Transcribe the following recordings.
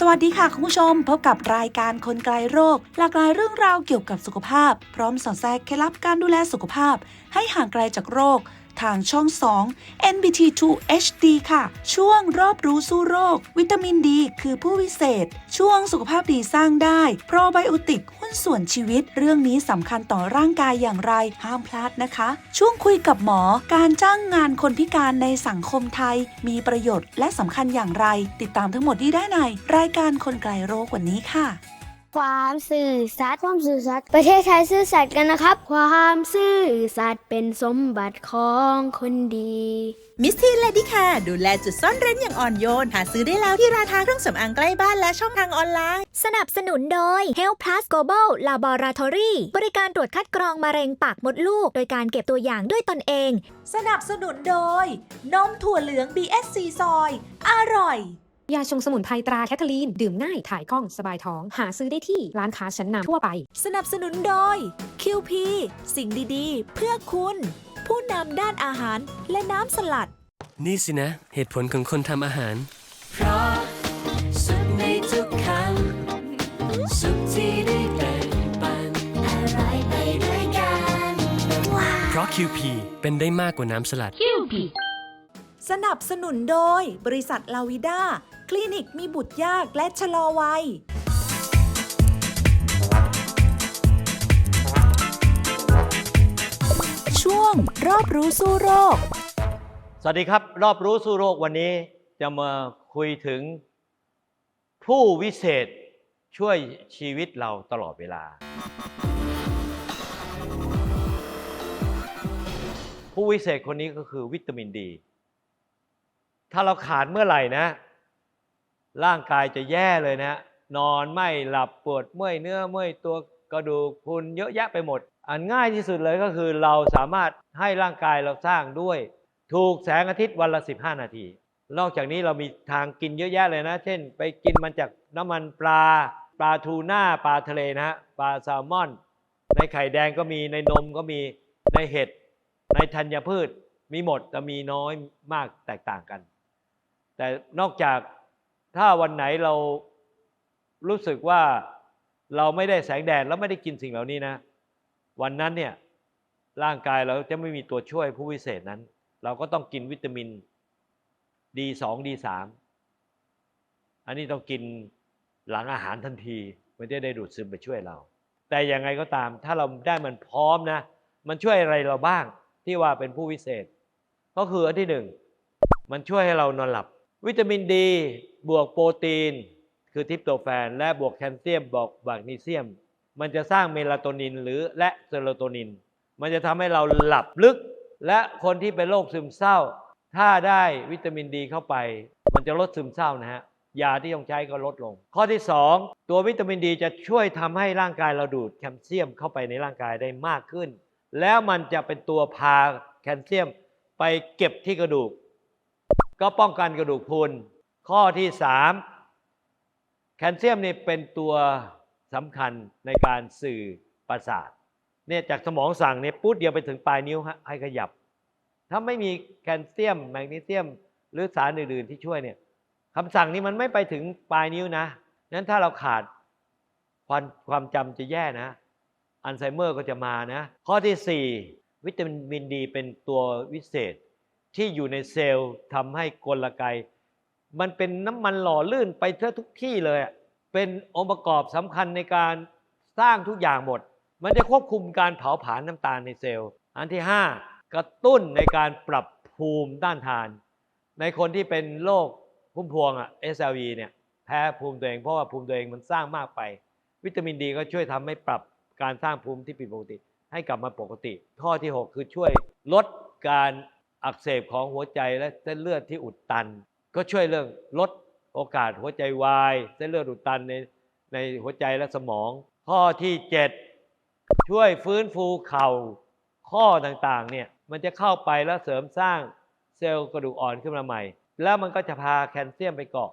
สวัสดีค่ะคุณผู้ชม พบกับรายการคนไกลโรค หลากหลายเรื่องราวเกี่ยวกับสุขภาพ พร้อมสอดแทรกเคล็ดลับการดูแลสุขภาพ ให้ห่างไกลจากโรค ทางช่อง 2 NBT2 HD ค่ะ ช่วงรอบรู้สู้โรค วิตามินดีคือผู้วิเศษ ช่วงสุขภาพดีสร้างได้โปรไบโอติกหุ้นส่วนชีวิต เรื่องนี้สำคัญต่อร่างกายอย่างไรห้ามพลาดนะคะ ช่วงคุยกับหมอการจ้างงานคนพิการในสังคมไทย มีประโยชน์และสำคัญอย่างไร ติดตามทั้งหมดนี้ได้ใน รายการคนไกลโรควันนี้ค่ะ ความสื่อสัตย์ความสื่อสัตย์ประเทศไทยซื่อสัตย์กันนะครับ ความซื่อสัตย์เป็นสมบัติของคนดีมิสทีนเลดี้ค่ะ ดูแลจุดซ่อนเร้นอย่างอ่อนโยน หาซื้อได้แล้วที่ร้านค้าเครื่องสำอางใกล้บ้านและช่องทางออนไลน์ สนับสนุนโดย Health Plus Global Laboratory บริการตรวจคัดกรองมะเร็งปากมดลูก โดยการเก็บตัวอย่างด้วยตนเอง สนับสนุนโดย นมถั่วเหลือง BSC ซอย อร่อย ยาชงสมุนไพรตราแคทเธอรีน ดื่มง่ายถ่ายคล่องสบายท้อง หาซื้อได้ที่ร้านค้าชั้นนำทั่วไป สนับสนุนโดย QP สิ่งดีๆ เพื่อคุณ ผู้นำด้านอาหารและน้ำสลัด นี่สินะ เหตุผลของคนทำอาหาร เพราะสุขในทุกคำสุขที่ได้แบ่งปัน เพราะ QP เป็นได้มากกว่าน้ำสลัดสนับสนุนโดย บริษัทลาวิด้า คลินิกมีบุตรยากและชะลอวัย ช่วงรอบรู้สู้โรค สวัสดีครับ รอบรู้สู้โรควันนี้จะมาคุยถึง ผู้วิเศษช่วยชีวิตเราตลอดเวลา ผู้วิเศษคนนี้ก็คือวิตามินดี ถ้าเราขาดเมื่อไหร่นะ ร่างกายจะแย่เลยนะนอนไม่หลับปวดเมื่อยเนื้อเมื่อยตัวกระดูกพุนเยอะแยะไปหมด อันง่ายที่สุดเลยก็คือเราสามารถให้ร่างกายเราสร้างด้วย ถูกแสงอาทิตย์วันละ 15 นาที นอกจากนี้เรามีทางกินเยอะแยะเลยนะ เช่น ไปกินมันจากน้ำมันปลา ปลาทูน่าปลาทะเลนะฮะปลาแซลมอน ในไข่แดงก็มีในนมก็มีในเห็ด ในธัญพืชมีหมดแต่มีน้อยมากแตกต่างกัน แต่นอกจาก ถ้าวันไหนเรารู้สึกว่าเราไม่ได้แสงแดดแล้วไม่ได้กินสิ่งเหล่านี้นะ วันนั้นเนี่ยร่างกายเราจะไม่มีตัวช่วยผู้วิเศษนั้น เราก็ต้องกินวิตามิน D2 D3 อันนี้ต้องกินหลังอาหารทันทีมันจะได้ดูดซึมไปช่วยเรา แต่อยังไงก็ตาม ถ้าเราได้มันพร้อมนะ มันช่วยอะไรเราบ้างที่ว่าเป็นผู้วิเศษ ก็คืออันที่หนึ่งมันช่วยให้เรานอนหลับ วิตามินดี บวกโปรตีน คือทิปโตแฟน และบวกแคลเซียมบวกแมกนีเซียม มันจะสร้างเมลาโทนินหรือและเซโรโทนิน มันจะทำให้เราหลับลึก และคนที่เป็นโรคซึมเศร้า ถ้าได้วิตามินดีเข้าไป มันจะลดซึมเศร้านะฮะยาที่ต้องใช้ก็ลดลง ข้อที่ 2 ตัววิตามินดีจะช่วยทำให้ร่างกายเราดูดแคลเซียมเข้าไปในร่างกายได้มากขึ้น แล้วมันจะเป็นตัวพาแคลเซียมไปเก็บที่กระดูก ก็ป้องกันกระดูกพรุนข้อที่3แคลเซียมนี่เป็นตัวสำคัญในการสื่อประสาทเนี่ยจากสมองสั่งเนี่ยปุ๊บเดียวไปถึงปลายนิ้วฮะให้ขยับ ถ้าไม่มีแคลเซียม แมกนีเซียม หรือสารอื่นๆที่ช่วยเนี่ยคำสั่งนี้มันไม่ไปถึงปลายนิ้วนะนั้นถ้าเราขาดความความจำจะแย่นะ อัลไซเมอร์ก็จะมานะ ข้อที่ 4 วิตามินดีเป็นตัววิเศษ ที่อยู่ในเซลล์ทำให้กลไก มันเป็นน้ำมันหล่อลื่นไปทั่วทุกที่เลย เป็นองค์ประกอบสำคัญในการสร้างทุกอย่างหมด มันจะควบคุมการเผาผลาญน้ำตาลในเซลล์ อันที่ 5 กระตุ้นในการปรับภูมิต้านทาน ในคนที่เป็นโรคพุ่มพวงอะ SLE เนี่ยแพ้ภูมิตัวเองเพราะว่าภูมิตัวเองมันสร้างมากไป วิตามินดีก็ช่วยทำให้ปรับการสร้างภูมิที่ผิดปกติ ให้กลับมาปกติ ข้อที่ 6 คือช่วยลดการ อักเสบของหัวใจและเส้นเลือดที่อุดตัน ก็ช่วยเรื่องลดโอกาสหัวใจวาย เส้นเลือดอุดตันในในหัวใจและสมอง ข้อที่ 7 ช่วยฟื้นฟูเข่า ข้อต่างๆเนี่ยมันจะเข้าไปแล้วเสริมสร้างเซลล์กระดูกอ่อนขึ้นมาใหม่ แล้วมันก็จะพาแคลเซียมไปเกาะ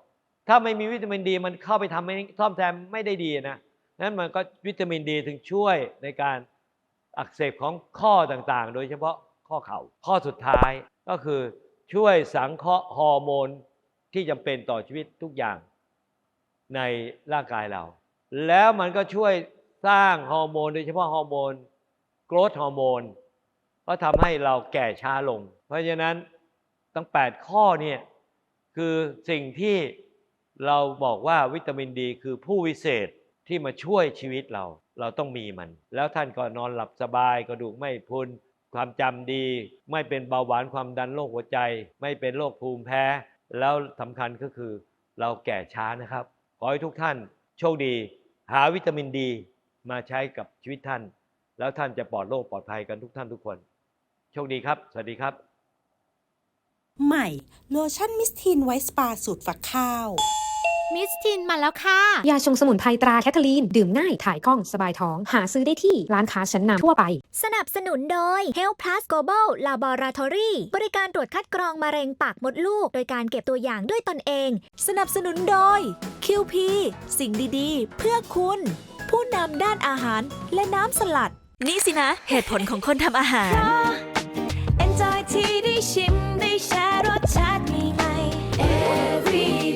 ถ้าไม่มีวิตามินดี มันเข้าไปทำให้ซ่อมแซมไม่ได้ดีนะนั้นมันก็วิตามินดีถึงช่วยในการอักเสบของข้อต่างๆ โดยเฉพาะ ข้อเข่าข้อสุดท้ายก็คือช่วยสังเคราะห์ฮอร์โมนที่จำเป็นต่อชีวิตทุกอย่างในร่างกายเรา แล้วมันก็ช่วยสร้างฮอร์โมนโดยเฉพาะฮอร์โมนโกรทฮอร์โมนก็ทำให้เราแก่ช้าลง เพราะฉะนั้นตั้ง 8 ข้อเนี่ยคือสิ่งที่เราบอกว่าวิตามินดี คือผู้วิเศษที่มาช่วยชีวิตเรา เราต้องมีมัน แล้วท่านก็นอนหลับสบายกระดูกไม่พุน ความจำดี ไม่เป็นเบาหวานความดันโรคหัวใจ ไม่เป็นโรคภูมิแพ้ แล้วสำคัญก็คือเราแก่ช้านะครับ ขอให้ทุกท่านโชคดี หาวิตามินดีมาใช้กับชีวิตท่าน แล้วท่านจะปลอดโรคปลอดภัยกันทุกท่านทุกคน โชคดีครับ สวัสดีครับ ใหม่ โลชั่นมิสทีนไวท์สปาสูตรฝักข้าว มิสทินมาแล้วค่ะ ยาชงสมุนไพรตราแคทเธอรีน ดื่มง่าย ถ่ายคล่อง สบายท้อง หาซื้อได้ที่ร้านค้าชั้นนำทั่วไป สนับสนุนโดย Health Plus Global Laboratory บริการตรวจคัดกรองมะเร็งปากมดลูก โดยการเก็บตัวอย่างด้วยตนเอง สนับสนุนโดย QP สิ่งดีๆ เพื่อคุณ ผู้นำด้านอาหารและน้ำสลัด นี่สินะ เหตุผลของคนทำอาหาร Enjoy ที่ได้ชิมได้แชร์รสชาติใหม่ๆ Every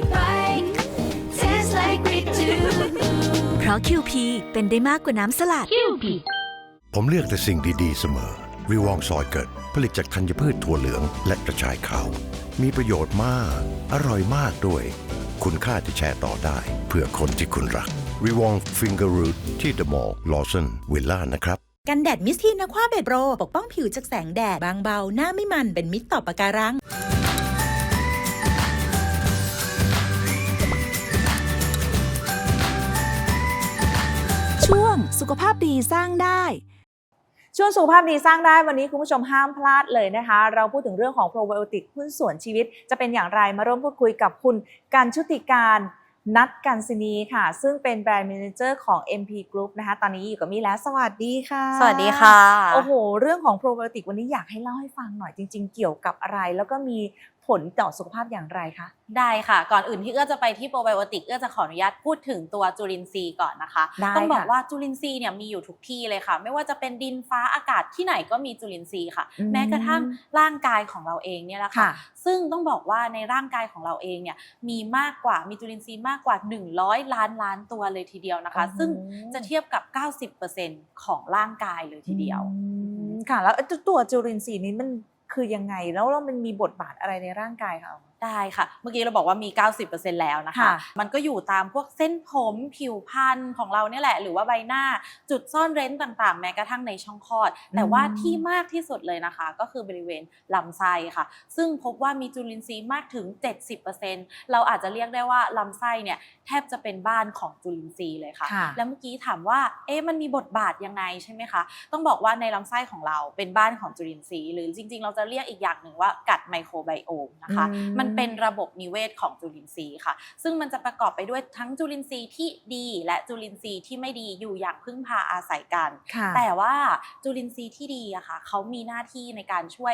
เพราะ QP เป็นได้มากกว่าน้ำสลัดผมเลือกแต่สิ่งดีๆเสมอ วิวองซอยเกิด ผลิตจากธัญพืชถั่วเหลืองและกระชายขาว มีประโยชน์มาก อร่อยมากด้วย คุณค่าที่แชร์ต่อได้ เพื่อคนที่คุณรักวิวองฟิงเกอร์รูทที่เดอะมอลล์ลอสันวิลล่านะครับกันแดดมิสทีนอะควาเบดโรปกป้องผิวจากแสงแดดบางเบา หน้าไม่มันเป็นมิตรต่อปะการัง สุขภาพดีสร้างได้ช่วงสุขภาพดีสร้างได้วันนี้คุณผู้ชมห้ามพลาดเลยนะคะ เราพูดถึงเรื่องของโปรไบโอติกหุ้นส่วนชีวิต จะเป็นอย่างไรมาร่วมพูดคุยกับคุณการชุติการนัดกันศินีค่ะ ซึ่งเป็นแบรนด์ a ม a เจอร์ของ MP Group นะคะ ตอนนี้อยู่กับมี่แล้วสวัสดีค่ะ สวัสดีค่ะ โอ้โห เรื่องของโปรไบโอติกวันนี้อยากให้เล่าให้ฟังหน่อยจริง ๆ เกี่ยวกับอะไร แล้วก็มี ผลต่อสุขภาพอย่างไรคะ ได้ค่ะ ก่อนอื่นที่เอื้อจะไปที่โปรไบโอติกเอื้อจะขออนุญาตพูดถึงตัวจุลินทรีย์ก่อนนะคะได้ต้องบอกค่ะว่าจุลินทรีย์เนี่ยมีอยู่ทุกที่เลยค่ะ ไม่ว่าจะเป็นดินฟ้าอากาศที่ไหนก็มีจุลินทรีย์ค่ะอืมแม้กระทั่งร่างกายของเราเองเนี่ยแหละค่ะค่ะ ซึ่งต้องบอกว่าในร่างกายของเราเองเนี่ยมีมากกว่ามีจุลินทรีย์มากกว่า 100 ล้านล้านตัวเลยทีเดียวนะคะโอ้โหซึ่งจะเทียบกับ 90%ของร่างกายเลยทีเดียวอืมค่ะแล้วไอ้ตัวจุลินทรีย์นี้มัน คือยังไงแล้วแล้วมันมีบทบาทอะไรในร่างกายคะได้ค่ะ เมื่อกี้เราบอกว่ามี 90%แล้วนะคะค่ะมันก็อยู่ตามพวกเส้นผมผิวพรรณของเราเนี่ยแหละ หรือว่าใบหน้าจุดซ่อนเร้นต่างๆ แม้กระทั่งในช่องคลอด แต่ว่าที่มากที่สุดเลยนะคะ ก็คือบริเวณลำไส้ค่ะ ซึ่งพบว่ามีจุลินทรีย์มากถึง 70%เราอาจจะเรียกได้ว่าลำไส้เนี่ย แทบจะเป็นบ้านของจุลินทรีย์เลยค่ะค่ะ แล้วเมื่อกี้ถามว่าเอ๊ะมันมีบทบาทยังไงใช่ไหมคะ ต้องบอกว่าในลำไส้ของเราเป็นบ้านของจุลินทรีย์หรือจริง ๆ เราจะเรียกอีกอย่างหนึ่งว่ากัดไมโครไบโอมนะคะอืมมันเป็นระบบนิเวศของจุลินทรีย์ค่ะ ซึ่งมันจะประกอบไปด้วยทั้งจุลินทรีย์ที่ดีและจุลินทรีย์ที่ไม่ดีอยู่อย่างพึ่งพาอาศัยกันค่ะแต่ว่าจุลินทรีย์ที่ดีอะค่ะเขามีหน้าที่ในการช่วย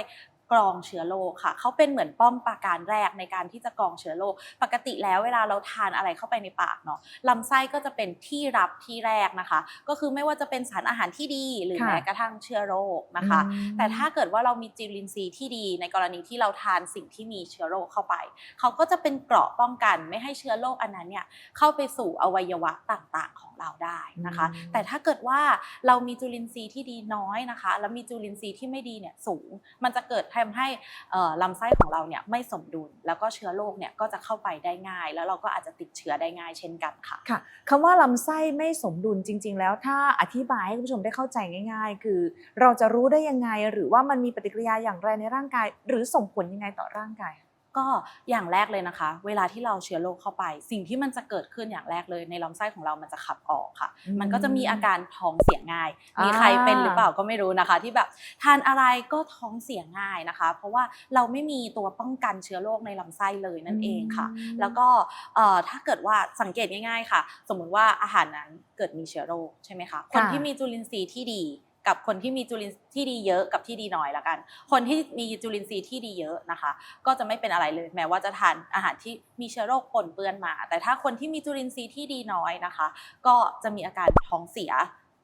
กรองเชื้อโรคค่ะเขาเป็นเหมือนป้อมปราการแรกในการที่จะกรองเชื้อโรคปกติแล้วเวลาเราทานอะไรเข้าไปในปากเนาะลำไส้ก็จะเป็นที่รับที่แรกนะคะ ก็คือไม่ว่าจะเป็นสารอาหารที่ดีหรือค่ะแม้กระทั่งเชื้อโรคนะคะอืมแต่ถ้าเกิดว่าเรามีจุลินทรีย์ที่ดี ในกรณีที่เราทานสิ่งที่มีเชื้อโรคเข้าไปเขาก็จะเป็นเกราะป้องกัน ไม่ให้เชื้อโรคอันนั้นเนี่ยเข้าไปสู่อวัยวะต่างๆของ เราได้นะคะอืมแต่ถ้าเกิดว่าเรามีจุลินทรีย์ที่ดีน้อยนะคะ แล้วมีจุลินทรีย์ที่ไม่ดีเนี่ยสูง มันจะเกิดทำให้เอ่อลำไส้ของเราเนี่ยไม่สมดุล แล้วก็เชื้อโรคเนี่ยก็จะเข้าไปได้ง่าย แล้วเราก็อาจจะติดเชื้อได้ง่ายเช่นกันค่ะค่ะคำว่าลำไส้ไม่สมดุลจริง ๆ แล้วถ้าอธิบายให้คุณผู้ชมได้เข้าใจง่าย ๆ คือเราจะรู้ได้ยังไงหรือว่ามันมีปฏิกิริยาอย่างไรในร่างกาย หรือส่งผลยังไงต่อร่างกาย ก็อย่างแรกเลยนะคะ เวลาที่เราเชื้อโรคเข้าไป สิ่งที่มันจะเกิดขึ้นอย่างแรกเลยในลำไส้ของเรามันจะขับออกค่ะอืมมันก็จะมีอาการท้องเสียง่าย มีใครอ่าเป็นหรือเปล่าก็ไม่รู้นะคะ ที่แบบทานอะไรก็ท้องเสียง่ายนะคะ เพราะว่าเราไม่มีตัวป้องกันเชื้อโรคในลำไส้เลยนั่นเองค่ะ แล้วก็เอ่อถ้าเกิดว่าสังเกตง่าย ๆ ค่ะ สมมุติว่าอาหารนั้นเกิดมีเชื้อโรคใช่ไหมคะคนที่มีจุลินทรีย์ที่ดี กับคนที่มีจุลินทรีย์ที่ดีเยอะกับที่ดีน้อยละกัน คนที่มีจุลินทรีย์ที่ดีเยอะนะคะ ก็จะไม่เป็นอะไรเลย แม้ว่าจะทานอาหารที่มีเชื้อโรคปนเปื้อนมา แต่ถ้าคนที่มีจุลินทรีย์ที่ดีน้อยนะคะ ก็จะมีอาการท้องเสีย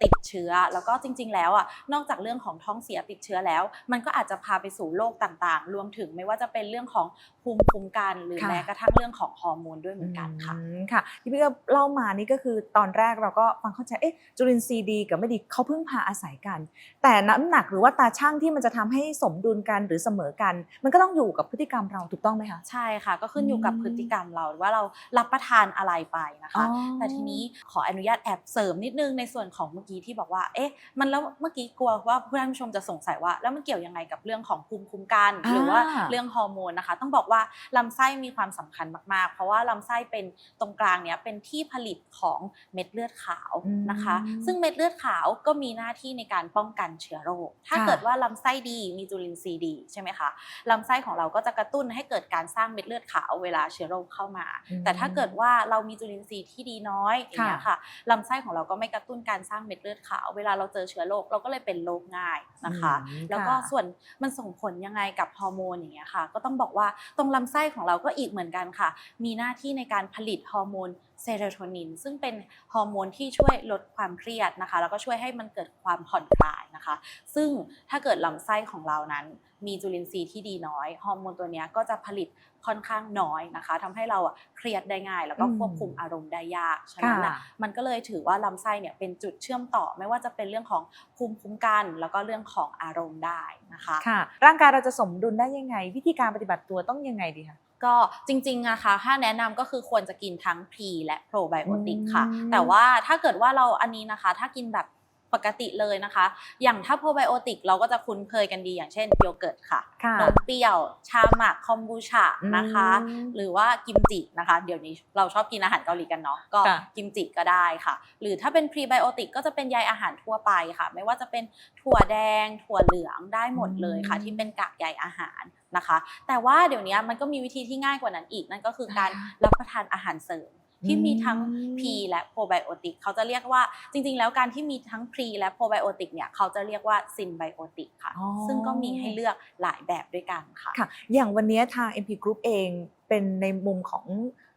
ติดเชื้อ แล้วก็จริง ๆ แล้วอะนอกจากเรื่องของท้องเสียติดเชื้อแล้ว มันก็อาจจะพาไปสู่โรคต่างๆ รวมถึงไม่ว่าจะเป็นเรื่องของภูมิคุ้มกัน หรือค่ะแม้กระทั่งเรื่องของฮอร์โมนด้วยเหมือนกันค่ะอืมค่ะที่พี่ก็เล่ามานี่ก็คือตอนแรกเราก็ฟังเข้าใจเอ๊ะจุลินทรีย์ดีกับไม่ดีเขาพึ่งพาอาศัยกัน แต่น้ำหนักหรือว่าตาช่างที่มันจะทำให้สมดุลกันหรือเสมอกัน มันก็ต้องอยู่กับพฤติกรรมเราถูกต้องไหมคะใช่ค่ะ ก็ขึ้นอยู่กับพฤติกรรมเราว่าเรารับประทานอะไรไปนะคะอ๋อแต่ทีนี้ขออนุญาตแอบเสริมนิดนึงในส่วนของเมื่อกี้ที่บอกว่า เอ๊ะ มันแล้วเมื่อกี้กลัวว่าผู้ท่านผู้ชมจะสงสัยว่า แล้วมันเกี่ยวยังไงกับเรื่องของภูมิคุ้มกันอ่าหรือว่าเรื่องฮอร์โมนนะคะ ต้องบอกว่าลำไส้มีความสำคัญมากๆ เพราะว่าลำไส้เป็นตรงกลางเนี้ยเป็นที่ผลิตของเม็ดเลือดขาวนะคะอืมซึ่งเม็ดเลือดขาวก็มีหน้าที่ในการป้องกันเชื้อโรค ถ้าค่ะเกิดว่าลำไส้ดีมีจุลินทรีย์ดีใช่ไหมคะลำไส้ของเราก็จะกระตุ้นให้เกิดการสร้างเม็ดเลือดขาวเวลาเชื้อโรคเข้ามาอืมแต่ถ้าเกิดว่าเรามีจุลินทรีย์ที่ดีน้อยอย่างเงี้ยค่ะค่ะลำไส้ของเราก็ไม่กระตุ้นการสร้างเม็ดเลือดขาว เวลาเราเจอเชื้อโรคเราก็เลยเป็นโรคง่ายนะคะอืมแล้วก็ค่ะส่วนมันส่งผลยังไงกับฮอร์โมนอย่างเงี้ยค่ะ ก็ต้องบอกว่าตรงลำไส้ของเราก็อีกเหมือนกันค่ะ มีหน้าที่ในการผลิตฮอร์โมนเซโรโทนิน ซึ่งเป็นฮอร์โมนที่ช่วยลดความเครียดนะคะ แล้วก็ช่วยให้มันเกิดความผ่อนคลายนะคะ ซึ่งถ้าเกิดลำไส้ของเรานั้น มีจุลินทรีย์ที่ดีน้อยฮอร์โมนตัวเนี้ยก็จะผลิต ค่อนข้างน้อยนะคะทำให้เราอะเครียดได้ง่าย แล้วก็อืมควบคุมอารมณ์ได้ยากฉะนั้นอะค่ะมันก็เลยถือว่าลำไส้เนี่ยเป็นจุดเชื่อมต่อไม่ว่าจะเป็นเรื่องของภูมิคุ้มกัน แล้วก็เรื่องของอารมณ์ได้นะคะค่ะ ร่างกายเราจะสมดุลได้ยังไง วิธีการปฏิบัติตัวต้องยังไงดีคะก็จริงๆนะคะถ้าแนะนำก็คือควรจะกินทั้งพรีและโปรไบโอติกค่ะอืมแต่ว่าถ้าเกิดว่าเราอันนี้นะคะ ถ้ากินแบบป กติเลยนะคะ อย่างถ้าโปรไบโอติกเราก็จะคุ้นเคยกันดีอย่างเช่นโยเกิร์ตค่ะค่ะนมเปรี้ยว ชาหมักคอมบูชานะคะอืมหรือว่ากิมจินะคะ เดี๋ยวนี้เราชอบกินอาหารเกาหลีกันเนาะก็ค่ะกิมจิก็ได้ค่ะ หรือถ้าเป็นพรีไบโอติกก็จะเป็นใยอาหารทั่วไปค่ะ ไม่ว่าจะเป็นถั่วแดง ถั่วเหลืองได้หมดเลยค่ะอืมที่เป็นกากใยอาหารนะคะ แต่ว่าเดี๋ยวนี้มันก็มีวิธีที่ง่ายกว่านั้นอีกนั่นก็คือการรับประทานอาหารเสริม ที่มีทั้งอืมพรีและโปรไบโอติกเขาจะเรียกว่าจริง ๆ แล้วการที่มีทั้งพรีและโปรไบโอติกเนี่ยเขาจะเรียกว่าซินไบโอติกค่ะอ๋อซึ่งก็มีให้เลือกหลายแบบด้วยกันค่ะค่ะ อย่างวันนี้ทาง MP Group เองเป็นในมุมของ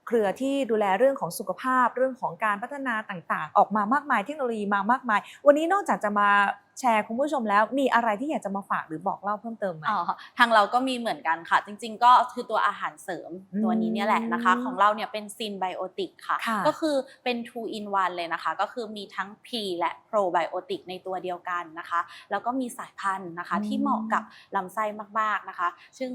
เครือที่ดูแลเรื่องของสุขภาพเรื่องของการพัฒนาต่างๆ ออกมามากมายเทคโนโลยีมามากมาย วันนี้นอกจากจะมา แชร์คุณผู้ชมแล้วมีอะไรที่อยากจะมาฝากหรือบอกเล่าเพิ่มเติมไหมอ๋อทางเราก็มีเหมือนกันค่ะ จริง ๆ ก็คือตัวอาหารเสริมอืมตัวนี้เนี่ยแหละนะคะ ของเราเนี่ยเป็นซินไบโอติกค่ะค่ะก็คือเป็น two in one เลยนะคะ ก็คือมีทั้ง pre และ probiotic ในตัวเดียวกันนะคะ แล้วก็มีสายพันธุ์นะคะอืมที่เหมาะกับลำไส้มากๆนะคะ ชื่อ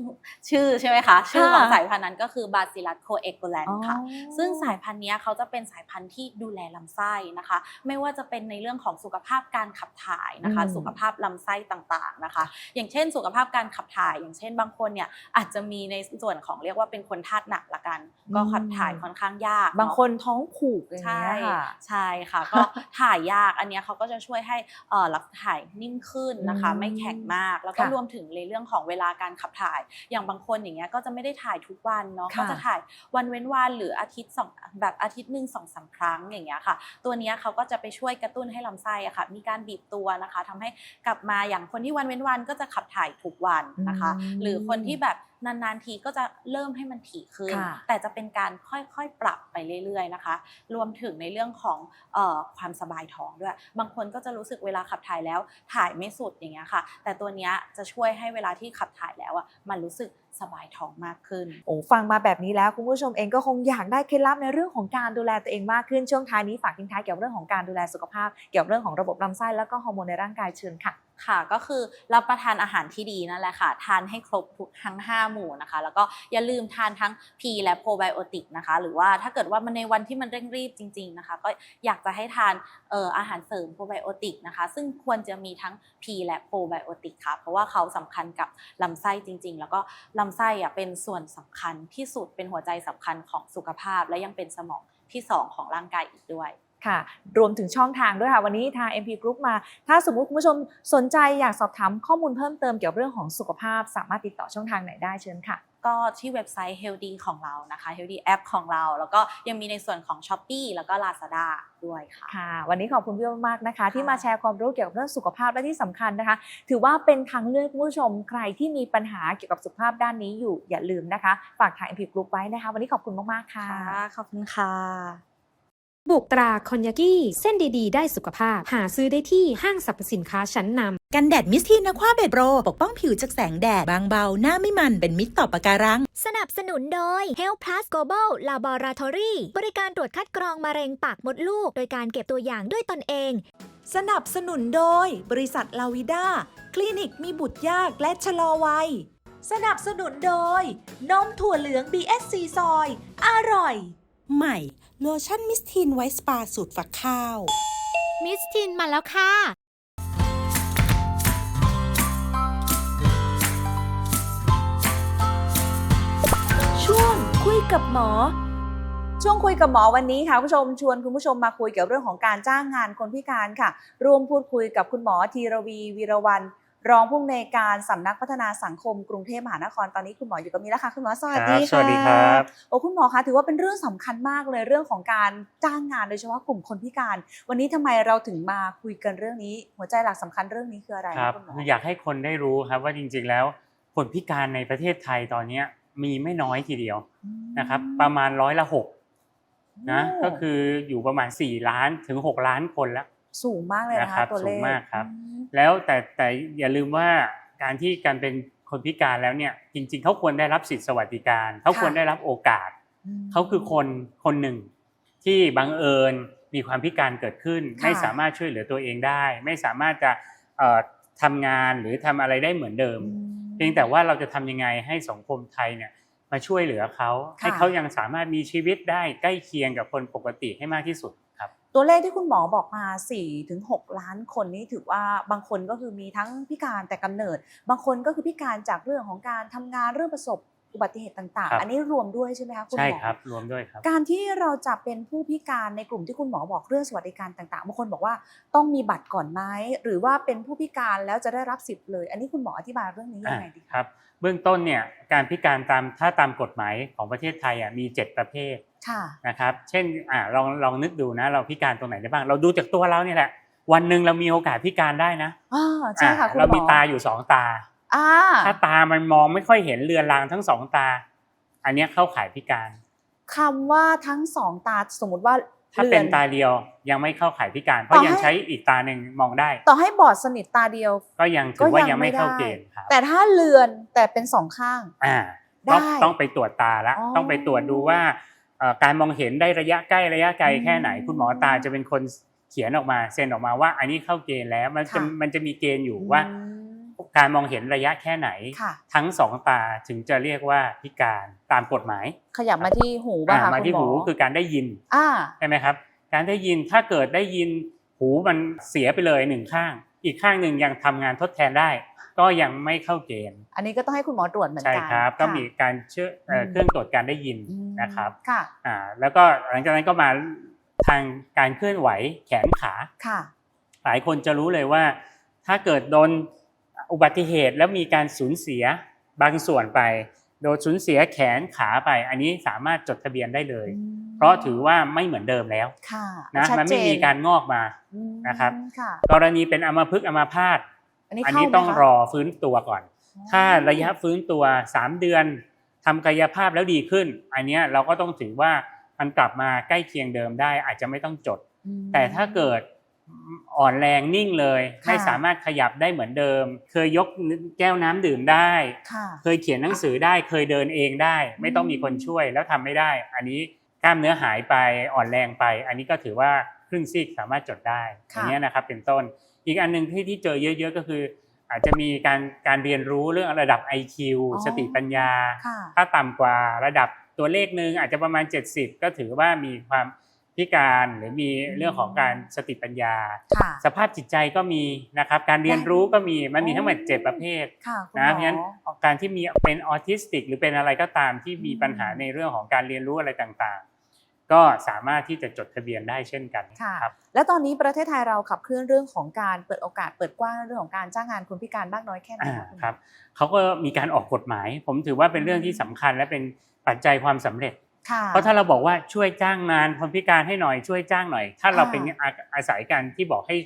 ชื่อใช่ไหมคะ ชื่อของสายพันธุ์นั้นก็คือ bacillus coagulant ค่ะ ซึ่งสายพันธุ์เนี้ยเขาจะเป็นสายพันธุ์ที่ดูแลลำไส้นะคะ ไม่ว่าจะเป็นในเรื่องของสุขภาพการขับถ่ายนะคะอืมสุขภาพลำไส้ต่างๆนะคะ อย่างเช่น สุขภาพการขับถ่าย อย่างเช่น บางคนเนี่ยอาจจะมีในส่วนของเรียกว่าเป็นคนธาตุหนักละกัน ก็ขับถ่ายค่อนข้างยาก บางเะคนท้องผูกอย่างใช่เงี้ยค่ะใช่ค่ะก็ถ่ายยากอันเนี้ยเขาก็จะช่วยให้เอ่อรับถ่ายนิ่มขึ้นนะคะอืมไม่แข็งมากแล้วก็ค่ะรวมถึงในเรื่องของเวลาการขับถ่าย อย่างบางคนอย่างเงี้ยก็จะไม่ได้ถ่ายทุกวันเนาะค่ะก็จะถ่ายวันเว้นวันหรืออาทิตย์สองแบบอาทิตย์หนึ่งสองสามครั้งอย่างเงี้ยค่ะ ตัวเนี้ยเขาก็จะไปช่วยกระตุ้นให้ลำไส้อะค่ะ มีการบีบตัวนะคะทำให้กลับมาอย่างคนที่วันเว้นวันก็จะขับถ่ายทุกวันนะคะอืมหรือคนที่แบบนานๆทีก็จะเริ่มให้มันถี่ขึ้นค่ะแต่จะเป็นการค่อยๆ ปรับไปเรื่อยๆนะคะ รวมถึงในเรื่องของเออความสบายท้องด้วย บางคนก็จะรู้สึกเวลาขับถ่ายแล้วถ่ายไม่สุดอย่างเงี้ยค่ะ แต่ตัวเนี้ยจะช่วยให้เวลาที่ขับถ่ายแล้วอะมันรู้สึกสบายท้องมากขึ้น โอ้ฟังมาแบบนี้แล้วคุณผู้ชมเองก็คงอยากได้เคล็ดลับในเรื่องของการดูแลตัวเองมากขึ้นช่วงท้ายนี้ฝากทิ้งท้ายเกี่ยวกับเรื่องของการดูแลสุขภาพ เกี่ยวกับเรื่องของระบบลำไส้แล้วก็ฮอร์โมนในร่างกายเชิญค่ะ ค่ะก็คือรับประทานอาหารที่ดีนั่นแหละค่ะ ทานให้ครบทุกทั้ง 5 หมู่นะคะ แล้วก็อย่าลืมทานทั้ง P และโปรไบโอติกนะคะ หรือว่าถ้าเกิดว่ามันในวันที่มันเร่งรีบจริง ๆนะคะ ก็อยากจะให้ทานเอ่ออาหารเสริมโปรไบโอติกนะคะ ซึ่งควรจะมีทั้ง P และโปรไบโอติกค่ะ เพราะว่าเขาสำคัญกับลำไส้จริง ๆ แล้วก็ลำไส้อะเป็นส่วนสำคัญที่สุดเป็นหัวใจสำคัญของสุขภาพ และยังเป็นสมองที่สองของร่างกายอีกด้วย ค่ะ รวมถึงช่องทางด้วยค่ะ วันนี้ทาง MP Group มา ถ้าสมมุติคุณผู้ชมสนใจอยากสอบถามข้อมูลเพิ่มเติมเกี่ยวกับเรื่องของสุขภาพ สามารถติดต่อช่องทางไหนได้เชิญค่ะ ก็ที่เว็บไซต์ Healthy ของเรานะคะ Healthy App ของเรา แล้วก็ยังมีในส่วนของ s h อ p e e แล้วก็ Lazada ด้วยค่ะ ค่ะ วันนี้ขอบคุณพี่อ้อมมากนะคะ ที่มาแชร์ความรู้เกี่ยวกับเรื่องสุขภาพและที่สำคัญนะคะ ถือว่าเป็นทางเลือกคุณผู้ชมใครที่มีปัญหาเกี่ยวกับสุขภาพด้านนี้อยู่อย่าลืมนะคะ ฝากทาง MP Group ไว้นะคะ วันนี้ขอบคุณมากๆค่ะ ค่ะ ขอบคุณค่ะ บุกตราคอนยากิเส้นดีๆ ได้สุขภาพ หาซื้อได้ที่ห้างสรรพสินค้าชั้นนำกันแดดมิสทีนอะควาเบดโรปกป้องผิวจากแสงแดด บางเบา หน้าไม่มันเป็นมิตรต่อปะการัง สนับสนุนโดย Health Plus Global Laboratory บริการตรวจคัดกรองมะเร็งปากมดลูก โดยการเก็บตัวอย่างด้วยตนเอง สนับสนุนโดย บริษัทลาวิด้าคลินิกมีบุตรยากและชะลอวัยสนับสนุนโดยนมถั่วเหลือง BSC ซอย อร่อย ใหม่ โลชั่นมิสทีนไวท์สปาสูตรฝักข้าว มิสทินมาแล้วค่ะ ช่วงคุยกับหมอ ช่วงคุยกับหมอวันนี้ค่ะคุณผู้ชมชวนคุณผู้ชมมาคุยเกี่ยวกับเรื่องของการจ้างงานคนพิการค่ะ ร่วมพูดคุยกับคุณหมอธีรวีวีรวัน รองผู้อำนวยการสำนักพัฒนาสังคมกรุงเทพมหานครตอนนี้คุณหมออยู่กับมีแล้วค่ะคุณหมอสวัสดีครับค่ะสวัสดีครับโอ้คุณหมอคะถือว่าเป็นเรื่องสำคัญมากเลยเรื่องของการจ้างงานโดยเฉพาะกลุ่มคนพิการ วันนี้ทำไมเราถึงมาคุยกันเรื่องนี้ หัวใจหลักสำคัญเรื่องนี้คืออะไรครับคุณหมอคืออยากให้คนได้รู้ครับว่าจริง ๆ แล้วคนพิการในประเทศไทยตอนเนี้ยมีไม่น้อยทีเดียวนะครับ ประมาณร้อยละหกนะก็คืออยู่ประมาณ 4 ล้านถึง 6 ล้านคนแล้ว สูงมากเลยนะนะครัคะบตัวเลสูขงมากครับ แล้วแต่แต่อย่าลืมว่าการที่การเป็นคนพิการแล้วเนี่ยจริง ๆ เขาควรได้รับสิทธิสวัสดิการเขาควรได้รับโอกาส เขาคือคนคนหนึ่งที่บังเอิญมีความพิการเกิดขึ้นค่ะไม่สามารถช่วยเหลือตัวเองได้ ไม่สามารถจะเอ่อทำงานหรือทำอะไรได้เหมือนเดิม เพียงแต่ว่าเราจะทำยังไงให้สังคมไทยเนี่ยมาช่วยเหลือเขาให้เขายังสามารถมีชีวิตได้ใกล้เคียงกับคนปกติให้มากที่สุดครับ ตัวเลขที่คุณหมอบอกมา4ถึง6ล้านคนนี่ถือว่าบางคนก็คือมีทั้งพิการแต่กำเนิด บางคนก็คือพิการจากเรื่องของการทำงานเรื่องประสบ อุบัติเหตุต่างครับๆอันนี้รวมด้วยใช่ไหมคะคุณหใช่มอครับรวมด้วยครับ การที่เราจะเป็นผู้พิการในกลุ่มที่คุณหมอบอกเรื่องสวัสดิการต่างๆบางคนบอกว่าต้องมีบัตรก่อนไหมหรือว่าเป็นผู้พิการแล้วจะได้รับสิทธิ์เลย อันนี้คุณหมออธิบายเรื่องนี้ยังไงดีคะครับเบื้องต้นเนี่ยการพิการตามถ้าตามกฎหมายของประเทศไทยอะมี 7 ประเภทค่ะนะครับ เช่นอ่าลองลองนึกดูนะ เราพิการตรงไหนได้บ้าง เราดูจากตัวเราเนี่ยแหละวันหนึ่งเรามีโอกาสพิการได้นะอ่าใช่ค่ะอ่าคุณหมอเรามีตาอยู่สองตาอ่า ถ้าตามันมองไม่ค่อยเห็นเรือนรางทั้งสองตา อันเนี้ยเข้าข่ายพิการคำว่าทั้งสองตาสมมติว่าถ้าเป็นรือนตาเดียวยังไม่เข้าข่ายพิการ เพต่ราะอยังให้ใช้อีกตาหนึ่งมองได้ ต่อให้บอดสนิทตาเดียว ก็ยังถือว่ายังไม่เข้าเกณฑ์ครับแต่ถ้าเลือนแต่เป็นสองข้างอ่าได้ต้องต้องไปตรวจตาละอ๋อต้องไปตรวจดูว่าเอ่อการมองเห็นได้ระยะใกล้ระยะไกลแค่ไหนอืมคุณหมอตาจะเป็นคนเขียนออกมาเซ็นออกมาว่า อันนี้เข้าเกณฑ์แล้วมันจะค่ะมันจะมีเกณฑ์อยู่ว่า การมองเห็นระยะแค่ไหนค่ะทั้งสองตาถึงจะเรียกว่าพิการตามกฎหมาย ขยับมาที่หูป่ะอ่าคะมาที่คุณหูหมอคือการได้ยินอ่าใช่ไหมครับ การได้ยินถ้าเกิดได้ยินหูมันเสียไปเลยหนึ่งข้าง อีกข้างหนึ่งยังทำงานทดแทนได้ ก็ยังไม่เข้าเกณฑ์ อันนี้ก็ต้องให้คุณหมอตรวจเหมือนใช่กันครับ ก็ะมีการเชื่อเอ่ออมเครื่องตรวจการได้ยินอืมนะครับค่ะอ่าแล้วก็หลังจากนั้นก็มาทางการเคลื่อนไหวแขนขาค่ะ หลายคนจะรู้เลยว่า ถ้าเกิดโดน อุบัติเหตุแล้วมีการสูญเสียบางส่วนไป โดนสูญเสียแขนขาไป อันนี้สามารถจดทะเบียนได้เลย เพราะถือว่าไม่เหมือนเดิมแล้วค่ะนะชัดมันไม่เจมีการงอกมาอืมนะครับค่ะกรณีเป็นอัมพฤกษ์อัมพาตอันนี้อันเข้านี้ไหมต้องคะรอฟื้นตัวก่อน ถ้าระยะฟื้นตัว 3 เดือนทำกายภาพแล้วดีขึ้น อันเนี้ยเราก็ต้องถือว่ามันกลับมาใกล้เคียงเดิมได้อาจจะไม่ต้องจดอืมแต่ถ้าเกิด อ่อนแรงนิ่งเลยค่ะไม่สามารถขยับได้เหมือนเดิม เคยยกแก้วน้ำดื่มได้ค่ะเคยเขียนหนังสือได้ เคยเดินเองได้ ไม่ต้องมีคนช่วยแล้วทำไม่ได้ อันนี้กล้ามเนื้อหายไปอ่อนแรงไป อันนี้ก็ถือว่าครึ่งซีกสามารถจดได้ค่ะอย่างเงี้ยนะครับเป็นต้น อีกอันหนึ่งที่ที่เจอเยอะๆก็คือ อาจจะมีการการเรียนรู้เรื่องระดับ IQ อ๋อสติปัญญาค่ะถ้าต่ำกว่าระดับตัวเลขหนึ่งอาจจะประมาณ 70 ก็ถือว่ามีความ พิการหรือมีเรื่องของการสติปัญญาค่ะสภาพจิตใจก็มีนะครับ การเรียนรู้ก็มีมันมีทั้งหมดเจ็ดประเภทค่ะคุณนะหมอเพราะฉะนั้นการที่มีเป็นออทิสติก หรือเป็นอะไรก็ตามที่มีปัญหาในเรื่องของการเรียนรู้อะไรต่างๆ ก็สามารถที่จะจดทะเบียนได้เช่นกันค่ะครับและตอนนี้ประเทศไทยเราขับเคลื่อนเรื่องของการเปิดโอกาสเปิดกว้างเรื่องของการจ้างงานคนพิการมากน้อยแค่ไหนอ่าคะคุณหมอครับเขาก็มีการออกกฎหมาย ผมถือว่าเป็นเรื่องที่สำคัญและเป็นปัจจัยความสำเร็จค่ะ เพราะถ้าเราบอกว่าช่วยจ้างงานคนพิการให้หน่อยช่วยจ้างหน่อย ถ้าเราค่ะเป็นอาอาศัยกันที่บอกให้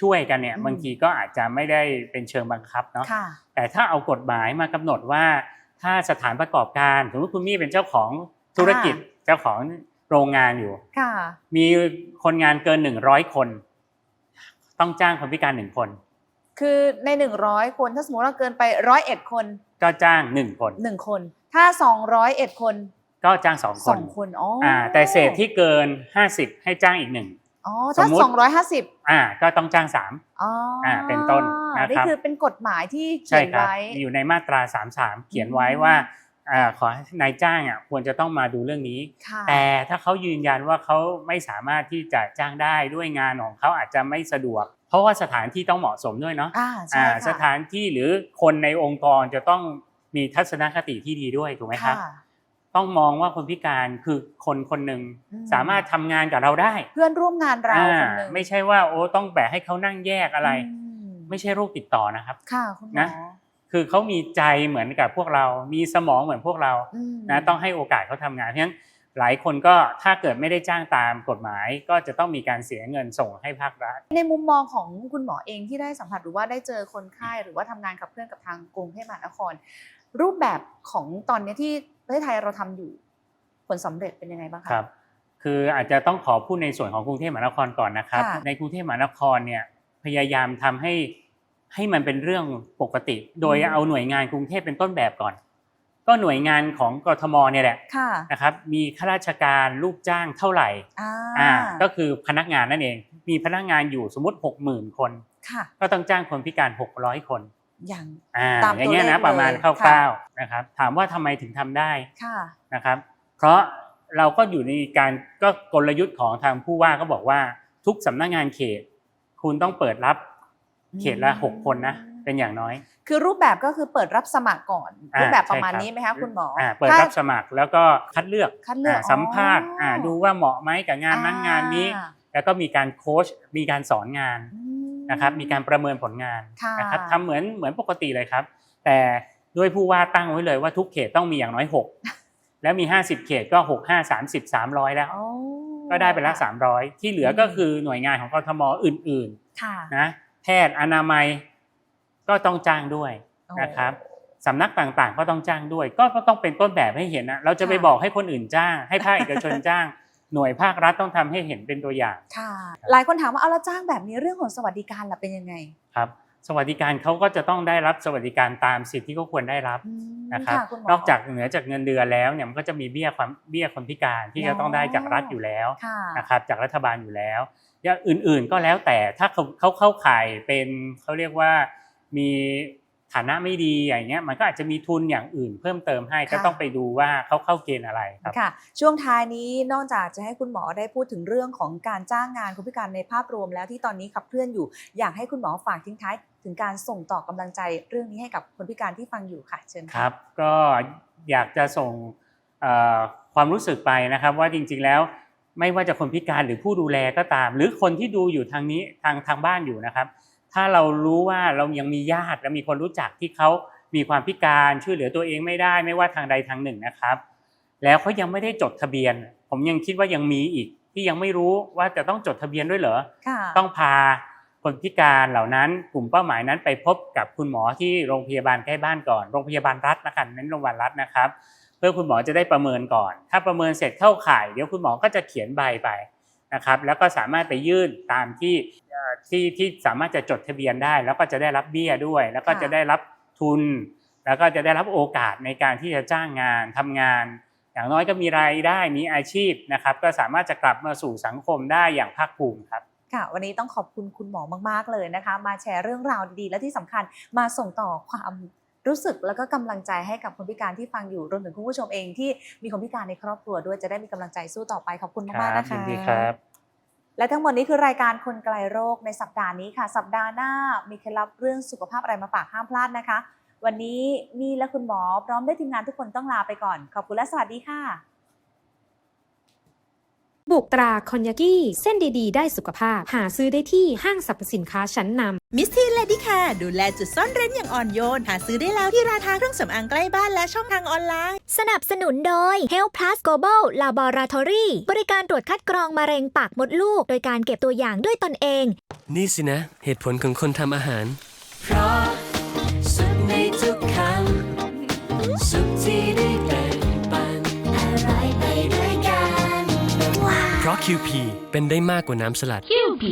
ช่วยกันเนี่ยอืมบางทีก็อาจจะไม่ได้เป็นเชิงบังคับเนาะค่ะแต่ถ้าเอากฎหมายมากำหนดว่า ถ้าสถานประกอบการสมมติคุณมี่เป็นเจ้าของธุรกิจเจ้าของโรงงานอยู่ค่ะมีคนงานเกินหนึ่งร้อยคน ต้องจ้างคนพิการหนึ่งคน คือใน100คนถ้าสมมติเราเกินไป101คน ก็จ้างหนึ่งคน1คน ถ้า201คน ก็จ้างสองคน2คนอ๋อออ่าแต่เศษที่เกินห้าสิบให้จ้างอีกหนึ่งอ๋อถ้าสมมุติ250อ่าก็ต้องจ้างสามอ๋อออ่าเป็นต้นนะครับนี่คือเป็นกฎหมายที่เขีใช่ยนครับไว้อยู่ในมาตราสามสามเขียนไว้ว่าอ่าขอให้นายจ้างอะควรจะต้องมาดูเรื่องนี้ค่ะแต่ถ้าเขายืนยันว่าเขาไม่สามารถที่จะจ้างได้ด้วยงานของเขาอาจจะไม่สะดวก เพราะว่าสถานที่ต้องเหมาะสมด้วยเนาะอ่าใช่อ่าค่ะสถานที่หรือคนในองค์กรจะต้องมีทัศนคติที่ดีด้วยถูกไหมครับค่ะ ต้องมองว่าคนพิการคือคนคนหนึ่งอืมสามารถทำงานกับเราได้ เพื่อนร่วมงานเราอ่าคนหนึ่งไม่ใช่ว่าโอ้ต้องแบกให้เขานั่งแยกอะไรอืมไม่ใช่โรคติดต่อนะครับ ค่ะคุณหมอนะคือเขามีใจเหมือนกับพวกเรา มีสมองเหมือนพวกเราอืมนะต้องให้โอกาสเขาทำงานเพราะฉะนั้นหลายคนก็ถ้าเกิดไม่ได้จ้างตามกฎหมาย ก็จะต้องมีการเสียเงินส่งให้ภาครัฐ ในมุมมองของคุณหมอเองที่ได้สัมผัสหรือว่าได้เจอคนไข้หรือว่าทำงานขับเคลื่อนกับทางกรุงเทพมหานคร รูปแบบของตอนนี้ที่ประเทศไทยเราทำอยู่ ผลสำเร็จเป็นยังไงบ้างคะครับ คืออาจจะต้องขอพูดในส่วนของกรุงเทพมหานครก่อนนะครับค่ะในกรุงเทพมหานครเนี่ยพยายามทำให้ให้มันเป็นเรื่องปกติ โดยเอาหน่วยงานกรุงเทพเป็นต้นแบบก่อน ก็หน่วยงานของกทมเนี่ยแหละค่ะนะครับ มีข้าราชการลูกจ้างเท่าไหร่อ่าอ่าก็คือพนักงานนั่นเอง มีพนักงานอยู่สมมติหกหมื่นคนค่ะก็ต้องจ้างคนพิการหกร้อยคนอ ย่างอ่าตามอย่างเงี้ยตัวเลนะขประมาณเลยคร่าค่ะวๆนะครับ ถามว่าทำไมถึงทำได้ค่ะนะครับ เพราะเราก็อยู่ในการก็กลยุทธ์ของทางผู้ว่าก็บอกว่าทุกสำนักงานเขต คุณต้องเปิดรับเขตละหกคนนะเป็นอย่างน้อย คือรูปแบบก็คือเปิดรับสมัครก่อนอ่ารูปแบบประมาณใช่ครับนี้ไหมคะคุณหมออ่าเปิดถ้ารับสมัครแล้วก็คัดเลือกคัดเลือกาสัมภาษณ์อ๋ออ่าดูว่าเหมาะไหมกับงานนั้นงานนี้อ่าแล้วก็มีการโค้ชมีการสอนงานอืม นะครับมีการประเมินผลงานค่ะนะครับทำเหมือนเหมือนปกติเลยครับ แต่ด้วยผู้ว่าตั้งไว้เลยว่าทุกเขตต้องมีอย่างน้อย 6 แล้วมี 50 เขตก็ 6 5 30 300 แล้วโอ้ก็ได้ไปละ300 ที่เหลือก็คือหน่วยงานของกทมอื่นค่ะๆนะแพทย์อนามัยก็ต้องจ้างด้วยนะครับสำนักต่างๆ ก็ต้องจ้างด้วยก็ก็ต้องเป็นต้นแบบให้เห็นนะเราจะไปบอกให้คนอื่นจ้าง ให้ภาคเอกชนจ้าง หน่วยภาครัฐต้องทำให้เห็นเป็นตัวอย่างค่ะ หลายคนถามว่าเอาแล้วจ้างแบบนี้เรื่องของสวัสดิการล่ะเป็นยังไงครับ สวัสดิการเขาก็จะต้องได้รับสวัสดิการตามสิทธิ์ที่เขาควรได้รับอืมนะครับค่ะคุณหมอนอกจากเหนือจากเงินเดือนแล้วเนี่ยมันก็จะมีเบี้ยความเบี้ยคนพิการที่จะต้องได้จากรัฐอยู่แล้วค่ะนะครับจากรัฐบาลอยู่แล้วอย่างอื่นๆก็แล้วแต่ถ้าเขาเขาเข้าข่ายเป็นเขาเรียกว่ามี ฐานะไม่ดีอย่างเงี้ยมันก็อาจจะมีทุนอย่างอื่นเพิ่มเติมให้ก็ต้องไปดูว่าเขาเข้าเกณฑ์อะไรครับค่ะ ช่วงท้ายนี้นอกจากจะให้คุณหมอได้พูดถึงเรื่องของการจ้างงานคนพิการในภาพรวมแล้วที่ตอนนี้ขับเคลื่อนอยู่ อยากให้คุณหมอฝากทิ้งท้ายถึงการส่งต่อกำลังใจเรื่องนี้ให้กับคนพิการที่ฟังอยู่ค่ะเชิญคค่ะรับ ก็อยากจะส่งเอ่อความรู้สึกไปนะครับว่าจริง ๆแล้วไม่ว่าจะคนพิการหรือผู้ดูแลก็ตาม หรือคนที่ดูอยู่ทางนี้ทางทางบ้านอยู่นะครับ ถ้าเรารู้ว่าเรายังมีญาติและมีคนรู้จักที่เขามีความพิการช่วยเหลือตัวเองไม่ได้ไม่ว่าทางใดทางหนึ่งนะครับ แล้วเขายังไม่ได้จดทะเบียน ผมยังคิดว่ายังมีอีกที่ยังไม่รู้ว่าจะต้องจดทะเบียนด้วยเหรอค่ะต้องพาคนพิการเหล่านั้นกลุ่มเป้าหมายนั้นไปพบกับคุณหมอที่โรงพยาบาลใกล้บ้านก่อนโรงพยาบาลรัฐนะครับเน้นโรงพยาบาลรัฐนะครับ เพื่อคุณหมอจะได้ประเมินก่อน ถ้าประเมินเสร็จเข้าข่าย เดี๋ยวคุณหมอก็จะเขียนใบไป นะครับแล้วก็สามารถไปยื่นตามที่ที่ที่สามารถจะจดทะเบียนได้ แล้วก็จะได้รับเบี้ยด้วย แล้วก็จะได้รับทุน แล้วก็จะได้รับโอกาสในการที่จะจ้างงานทำงาน อย่างน้อยก็มีรายได้มีอาชีพนะครับ ก็สามารถจะกลับมาสู่สังคมได้อย่างภาคภูมิครับค่ะวันนี้ต้องขอบคุณคุณหมอมาก ๆ เลยนะคะ มาแชร์เรื่องราวดีๆ และที่สำคัญมาส่งต่อความ รู้สึกแล้วก็กำลังใจให้กับคนพิการที่ฟังอยู่รวมถึงคุณผู้ชมเองที่มีคนพิการในครอบครัวด้วยจะได้มีกำลังใจสู้ต่อไปขอบคุณคมากรัๆบนะคะยินดีครับและทั้งหมดนี้คือรายการคนไกลโรคในสัปดาห์นี้ค่ะ สัปดาห์หน้ามีเคล็ดลับเรื่องสุขภาพอะไรมาฝากห้ามพลาดนะคะ วันนี้มีและคุณหมอพร้อมด้วยทีมงานทุกคนต้องลาไปก่อน ขอบคุณและสวัสดีค่ะ บุกตราคอนยากิเส้นดีๆ ได้สุขภาพ หาซื้อได้ที่ห้างสรรพสินค้าชั้นนำมิสทีนเลดี้แคร์ดูแลจุดซ่อนเร้นอย่างอ่อนโยน หาซื้อได้แล้วที่ร้านค้าเครื่องสำอางใกล้บ้านและช่องทางออนไลน์ สนับสนุนโดย Health Plus Global Laboratory บริการตรวจคัดกรองมะเร็งปากมดลูก โดยการเก็บตัวอย่างด้วยตนเอง นี่สินะ เหตุผลของคนทำอาหาร เพราะสุขในทุกคำสุขที่ได้ QP เป็นได้มากกว่าน้ำสลัด QP